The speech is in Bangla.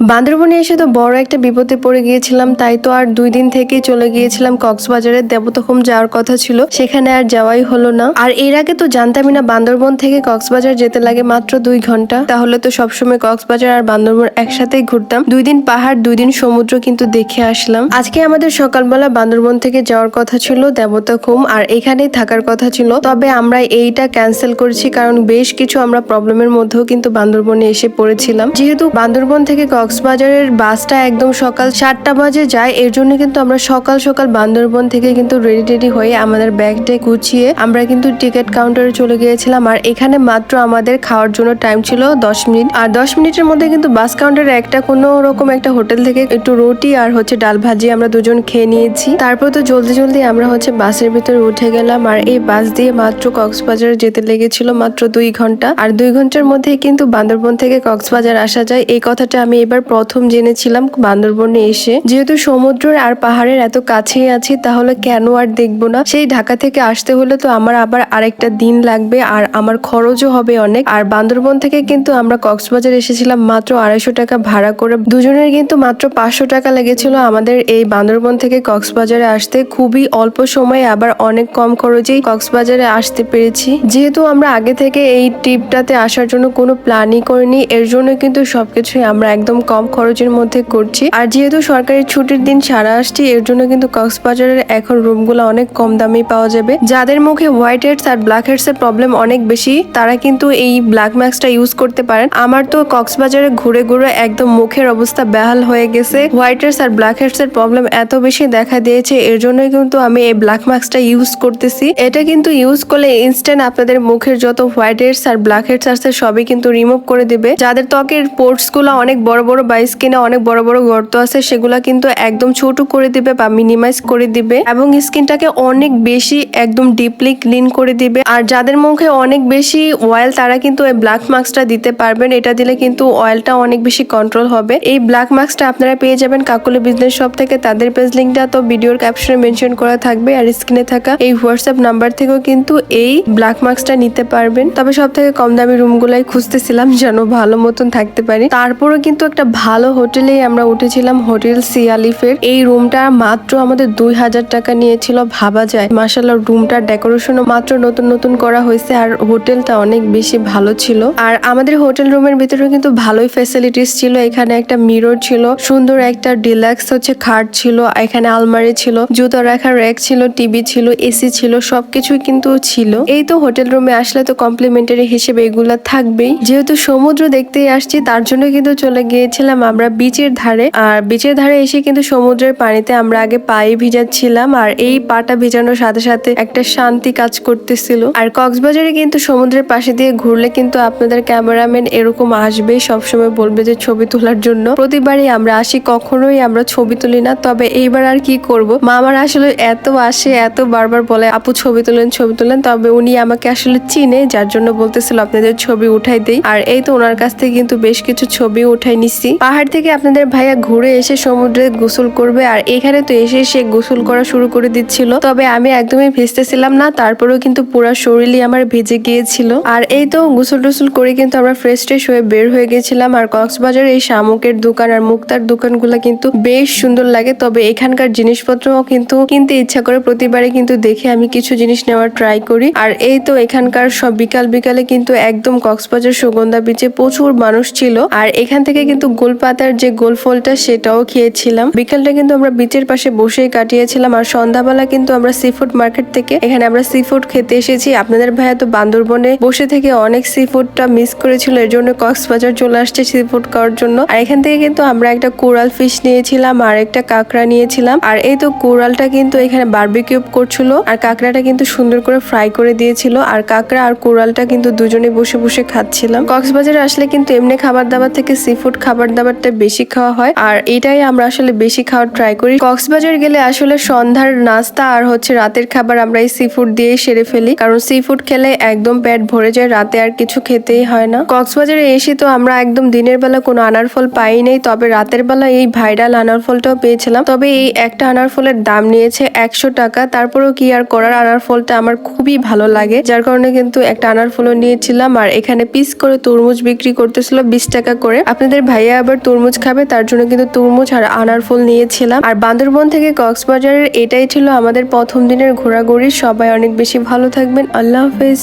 বান্দরবনে এসে তো বড় একটা বিপদে পড়ে গিয়েছিলাম, তাই তো আর দুই দিন থেকেই চলে গিয়েছিলাম কক্সবাজারের দেবতখম যাওয়ার কথা ছিল, সেখানে আর যাওয়াই হলো না। আর এর আগে তো জানতামই না বান্দরবন থেকে কক্সবাজার যেতে লাগে মাত্র দুই ঘণ্টা, তাহলে তো সবসময় কক্সবাজার আর বান্দরবন একসাথেই ঘুরতাম। দুই দিন পাহাড়, দুই দিন সমুদ্র কিন্তু দেখে আসলাম। আজকে আমাদের সকালবেলা বান্দরবন থেকে যাওয়ার কথা ছিল দেবতাখুম আর এখানেই থাকার কথা ছিল। তবে আমরা এইটা ক্যান্সেল করেছি, কারণ বেশ কিছু আমরা প্রবলেমের মধ্যেও কিন্তু বান্দরবনে এসে পড়েছিলাম। যেহেতু বান্দরবন থেকে কক্সবাজারের বাসটা একদম সকাল সাতটা বাজে যায়। এর জন্য কিন্তু আমরা সকাল সকাল বান্দরবন থেকে কিন্তু রেডি টেডি হয়ে আমাদের ব্যাগটা গুছিয়ে আমরা কিন্তু টিকিট কাউন্টারে চলে গিয়েছিলাম। আর এখানে মাত্র আমাদের খাওয়ার জন্য টাইম ছিল দশ মিনিট। আর দশ মিনিটের মধ্যে কিন্তু বাস কাউন্টারে একটা কোনো রকম একটা হোটেল থেকে একটু রুটি আর হচ্ছে ডাল ভাজি আমরা দুজন খেয়ে নিয়েছি। তারপর তো জলদি জলদি আমরা হচ্ছে বাসের ভিতরে উঠে গেলাম। আর এই বাস দিয়ে মাত্র কক্সবাজার যেতে লেগেছিল মাত্র দুই ঘণ্টা। আর দুই ঘণ্টার মধ্যেই কিন্তু বান্দরবন থেকে কক্সবাজার আসা যায়। এই কথাটা আমি এবার প্রথম জেনেছিলাম বান্দরবনে এসে। যেহেতু সমুদ্রের আর পাহাড়ের এত কাছেই আছি, তাহলে কেন আর দেখব না? সেই ঢাকা থেকে আসতে হলে তো আমার আবার আরেকটা দিন লাগবে, আর আমার খরচও হবে অনেক। আর বান্দরবন থেকে কিন্তু আমরা কক্সবাজার এসেছিলাম মাত্র আড়াইশো টাকা ভাড়া করে। দুজনের কিন্তু মাত্র পাঁচশো টাকা লেগেছিল আমাদের এই বান্দরবন থেকে কক্সবাজারে আসতে। খুবই অল্প সময়ে আবার অনেক কম খরচেই কক্সবাজারে আসতে পেরেছি। যেহেতু আমরা আগে থেকে এই ট্রিপটাতে আসার জন্য কোনো প্ল্যানই করিনি, এর জন্য কিন্তু সবকিছুই আমরা একদম কম খরচের মধ্যে করছি। আর যেহেতু সরকারি ছুটির দিন সারা আসছি, এর জন্য কিন্তু কক্সবাজারের এখন রুমগুলো অনেক কম দামেই পাওয়া যাবে। যাদের মুখে হোয়াইট হেডস আর ব্ল্যাক হেডস এর প্রবলেম অনেক বেশি, তারা কিন্তু এই ব্ল্যাক ম্যাক্সটা ইউজ করতে পারেন। আমার তো কক্সবাজারে ঘুরে ঘুরে একদম মুখের অবস্থা বেহাল হয়ে গেছে। হোয়াইট হেডস আর ব্ল্যাক হেডস এর প্রবলেম এত বেশি দেখা দিয়েছে, এর জন্য কিন্তু আমি এই ব্ল্যাক মাস্কটা ইউজ করতেছি। এটা কিন্তু ইউজ করলে ইনস্ট্যান্ট আপনাদের মুখের যত হোয়াইট হেডস আর ব্ল্যাক হেডস আছে, সবই কিন্তু রিমুভ করে দিবে। যাদের ত্বকের পোর্টসগুলো অনেক বড় বড় বা স্কিনে অনেক বড় বড় গর্ত আছে, সেগুলা কিন্তু একদম ছোট করে দিবে বা মিনিমাইজ করে দিবে এবং স্কিনটাকে অনেক বেশি একদম ডিপলি ক্লিন করে দিবে। আর যাদের মুখে অনেক বেশি অয়েল তারা কিন্তু এই ব্ল্যাক মাস্কটা দিতে পারবেন। এটা দিলে কিন্তু অয়েলটা অনেক বেশি কন্ট্রোল হবে। এই ব্ল্যাক মাস্কটা আপনারা পেয়ে যাবেন কাকুলি বিজনেস শপ থেকে। তাদের পেজ লিঙ্কটা তো ভিডিওর ক্যাপশনে মেনশন করা থাকবে আর স্ক্রিনে থাকা এই হোয়াটসঅ্যাপ নাম্বার থেকেও কিন্তু এই ব্ল্যাক মাস্কটা নিতে পারবেন। তবে সব থেকে কম দামি রুমগুলাই খুঁজতেছিলাম, যেন ভালো মতন থাকতে পারি। তারপরও কিন্তু একটা ভালো হোটেলেই আমরা উঠেছিলাম হোটেল সিয়ালিফের। এই রুমটা মাত্র আমাদের দুই হাজার টাকা নিয়েছিল ভাবা যায়। মাসাল্লাহ রুমটার ডেকোরেশনও মাত্র নতুন নতুন করা হয়েছে আর হোটেলটা অনেক বেশি ভালো ছিল। আর আমাদের হোটেল রুমের ভিতরেও কিন্তু ভালোই ফেসিলিটিস ছিল। এখানে একটা মিরর ছিল, সুন্দর একটা ডিলাক্স হচ্ছে খাট ছিল, এখানে আলমারি ছিল, জুতো রাখার র্যাক ছিল টিভি ছিল এসি ছিল, সবকিছুই কিন্তু ছিল। এই তো হোটেল রুমে আসলে তো কমপ্লিমেন্টারি হিসেবে এগুলা থাকবেই। যেহেতু সমুদ্র দেখতেই আসছি, তার জন্য কিন্তু চলে গিয়েছিলাম আমরা বিচের ধারে, আর বিচের ধারে এসে কিন্তু সমুদ্রের পানিতে আমরা আগে পায়ে ভিজাচ্ছিলাম, আর এই পাটা ভিজানোর সাথে সাথে একটা শান্তি কাজ করতেছিল। আর কক্সবাজারে কিন্তু সমুদ্রের পাশে দিয়ে ঘুরলে কিন্তু আপনাদের ক্যামেরাম্যান এরকম আসবে, সবসময় বলবে যে ছবি তোলার জন্য। প্রতিবারই আমরা আসি, কখনোই আমরা ছবি তুলি না, তবে এইবার আর কি করব? মা আমার আসলে এত আসে, এত বারবার বলে, আপু, ছবি তোলেন ছবি তোলেন। তবে উনি আমাকে আসলে চিনে, যার জন্য বলতেছিল, আপনাদের ছবি উঠাই দেই। আর এই তো ওনার কাছ থেকে কিন্তু বেশ কিছু ছবি উঠাই নিছি পাহাড় থেকে আপনাদের ভাইয়া ঘুরে এসে সমুদ্রে গোসল করবে আর এখানে তো এসে সে গোসল করা শুরু করে দিচ্ছিল। তবে আমি একদমই ভিজতেছিলাম না, তারপরেও কিন্তু পুরো শরীরই আমার ভিজে গিয়েছিল। আর এই তো গোসল টোসল করে কিন্তু আমরা ফ্রেশ ট্রেশ হয়ে বের হয়ে গেছিলাম আর কক্সবাজার এই শামুকের দোকান আর মুক্তার দোকানগুলো কিন্তু বেশ সুন্দর লাগে। তবে এখানকার জিনিসপত্রও কিন্তু কিনতে ইচ্ছা করে প্রতিবারে কিন্তু দেখে আমি কিছু জিনিস নেওয়ার ট্রাই করি। আর এই তো এখানকার সব বিকাল বিকালে কিন্তু একদম কক্সবাজার সুগন্ধা বিচে প্রচুর মানুষ ছিল। আর এখান থেকে কিন্তু গোলপাতার যে গোল ফলটা সেটাও খেয়েছিলাম। বিকালটা কিন্তু আমরা বিচের পাশে বসেই কাটিয়েছিলাম আর সন্ধ্যাবেলা কিন্তু আমরা সি ফুড মার্কেট থেকে এখানে আমরা সি ফুড খেতে এসেছি। আপনাদের ভাইয়া তো বান্দরবনে বসে থেকে অনেক সি ফুডটা মিস করেছিল, এর জন্য কক্সবাজার চলে আসছে সি ফুড খাওয়ার জন্য। আর এখান থেকে কিন্তু আমরা একটা কোরাল ফিশ নিয়েছিলাম আর একটা কাঁকড়া নিয়েছিলাম। আর এই তো কোরালটা কিন্তু এখানে বার্বিকিউব করছিল আর কাঁকড়াটা কিন্তু সুন্দর করে ফ্রাই করে দিয়েছিল। আর কাঁকড়া আর কোরালটা কিন্তু দুজনে বসে বসে খাচ্ছিলাম। কক্সবাজারে আসলে কিন্তু এমনি খাবার দাবার থেকে সি ফুড খাবার দাবারটা বেশি খাওয়া হয়। আর এটাই আমরা আসলে বেশি খাওয়ার ট্রাই করি। কক্সবাজার গেলে আসলে সন্ধ্যার নাস্তা আর হচ্ছে রাতের খাবার আমরা এই সি ফুড দিয়ে সেরে ফেলি। কারণ সি ফুড খেলে একদম পেট ভরে যায়, রাতে আর কিছু খেতেই হয় না। কক্সবাজারে এসে তো আমরা একদম দিনের বেলা কোনো আনার ফল পাই নাই, তবে রাতের বেলা এই ভাইরাল আনার ফলটাও পেয়েছিলাম। তবে এই একটা আনার ফলের দাম নিয়েছে একশো টাকা। তারপরেও কি আর করার? আনার ফলটা আমার খুবই ভালো লাগে। যার কারণে কিন্তু একটা আনার ফলও নিয়েছিলাম। আর এখানে পিস করে তরমুজ বিক্রি করতেছিল বিশ টাকা করে। আপনাদের ভাইয়া ভাইয়া আবার তরমুজ খাবে, তার জন্য কিন্তু তরমুজ আর আনার ফুল নিয়েছিলাম। আর বান্দরবন থেকে কক্সবাজারের এটাই ছিল আমাদের প্রথম দিনের ঘোরাঘুরি। সবাই অনেক বেশি ভালো থাকবেন। আল্লাহ হাফেজ।